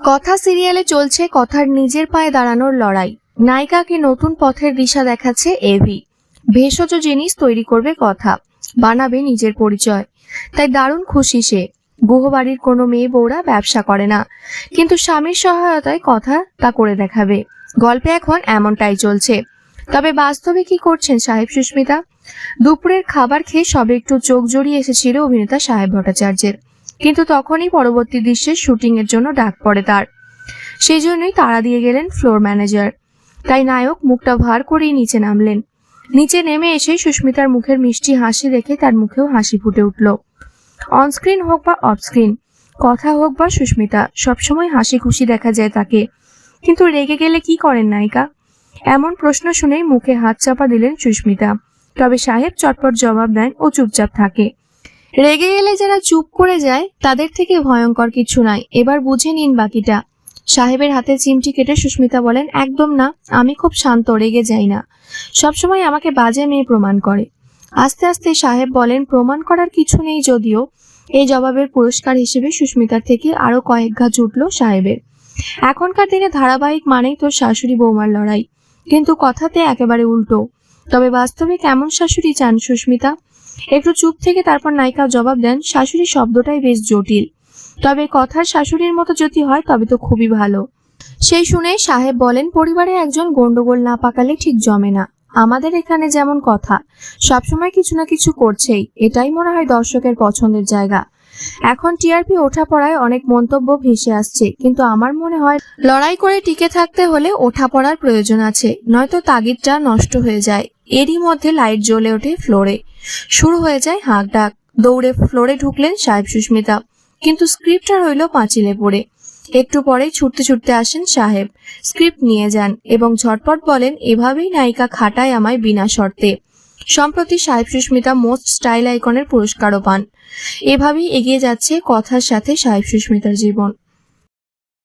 কথা সিরিয়ালে চলছে কথার নিজের পায়ে দাঁড়ানোর লড়াই। নায়িকাকে নতুন পথের দিশা দেখাচ্ছে এভি। ভেষজ জিনিস তৈরি করবে কথা। বানাবে নিজের পরিচয়। তাই দারুণ খুশি সে। গুহবাড়ির কোনো মেয়ে বউরা ব্যবসা করে না। কিন্তু স্বামীর সহায়তায় কথা তা করে দেখাবে। গল্পে এখন এমনটাই চলছে। তবে বাস্তবে কি করছেন সাহেব সুস্মিতা? দুপুরের খাবার খেয়ে সবে একটু চোখ জড়িয়ে এসেছিল অভিনেতা সাহেব ভট্টাচার্যের। কিন্তু তখনই পরবর্তী দৃশ্যের শুটিং এর জন্য ডাক পড়ে তার। সেই জন্যই তাড়া দিয়ে গেলেন ফ্লোর ম্যানেজার। তাই নায়ক মুখটা ভার করেই নিচে নামলেন। নিচে নেমে এসে সুস্মিতার মুখের মিষ্টি হাসি দেখে তার মুখেও হাসি ফুটে উঠল। অনস্ক্রিন হোক বা অফস্ক্রিন, কথা হোক বা সুস্মিতা, সবসময় হাসি খুশি দেখা যায় তাকে। কিন্তু রেগে গেলে কি করেন নায়িকা? এমন প্রশ্ন শুনেই মুখে হাত চাপা দিলেন সুস্মিতা। তবে সাহেব চটপট জবাব দেন ও চুপচাপ থাকে। রেগে গেলে যারা চুপ করে যায়, তাদের থেকে ভয়ঙ্কর কিছু নাই। এবার বুঝে নিন বাকিটা। সাহেবের হাতে চিমটি কেটে সুস্মিতা বলেন, একদম না, আমি খুব শান্ত, রেগে যাই না। সবসময় আমাকে বাজে মেয়ে প্রমাণ করে। আস্তে আস্তে সাহেব বলেন, প্রমাণ করার কিছু নেই যদিও। এই জবাবের পুরস্কার হিসেবে সুস্মিতার থেকে আরও কয়েক ঘা জুটল সাহেবের। এখনকার দিনে ধারাবাহিক মানেই তোর শাশুড়ি বৌমার লড়াই। কিন্তু কথাতে একেবারে উল্টো। তবে বাস্তবে কেমন শাশুড়ি চান সুস্মিতা? একটু চুপ থেকে তারপর নায়িকা জবাব দেন, শাশুড়ি শব্দটাই বেশ জটিল। তবে কথার শাশুড়ির মতো যদি হয়, তবে তো খুবই ভালো সেই শুনে সাহেব বলেন, পরিবারে একজন গন্ডগোল না পাকালে ঠিক জমে না। আমাদের এখানে যেমন কথা, সবসময় কিছু না কিছু করছেই। এটাই মনে হয় দর্শকের পছন্দের জায়গা। এখন টিআরপি ওঠা পড়ায় অনেক মন্তব্য ভেসে আসছে, কিন্তু আমার মনে হয় লড়াই করে টিকে থাকতে হলে ওঠা পড়ার প্রয়োজন আছে, নয়তো তাগিদটা নষ্ট হয়ে যায়। এরই মধ্যে লাইট জ্বলে ওঠে ফ্লোরে। শুরু হয়ে যায় হাঁক ডাক দৌড়ে ফ্লোরে ঢুকলেন সাহেব সুস্মিতা। কিন্তু স্ক্রিপ্টটা রইল পাঁচিলে পড়ে। একটু পরেই ছুটতে ছুটতে আসেন সাহেব। স্ক্রিপ্ট নিয়ে যান এবং ঝটপট বলেন, এভাবেই নায়িকা খাটায় আমায় বিনা শর্তে। সম্প্রতি সাহেব সুস্মিতা মোস্ট স্টাইল আইকনের পুরস্কারও পান। এভাবেই এগিয়ে যাচ্ছে কথার সাথে সাহেব সুস্মিতার জীবন।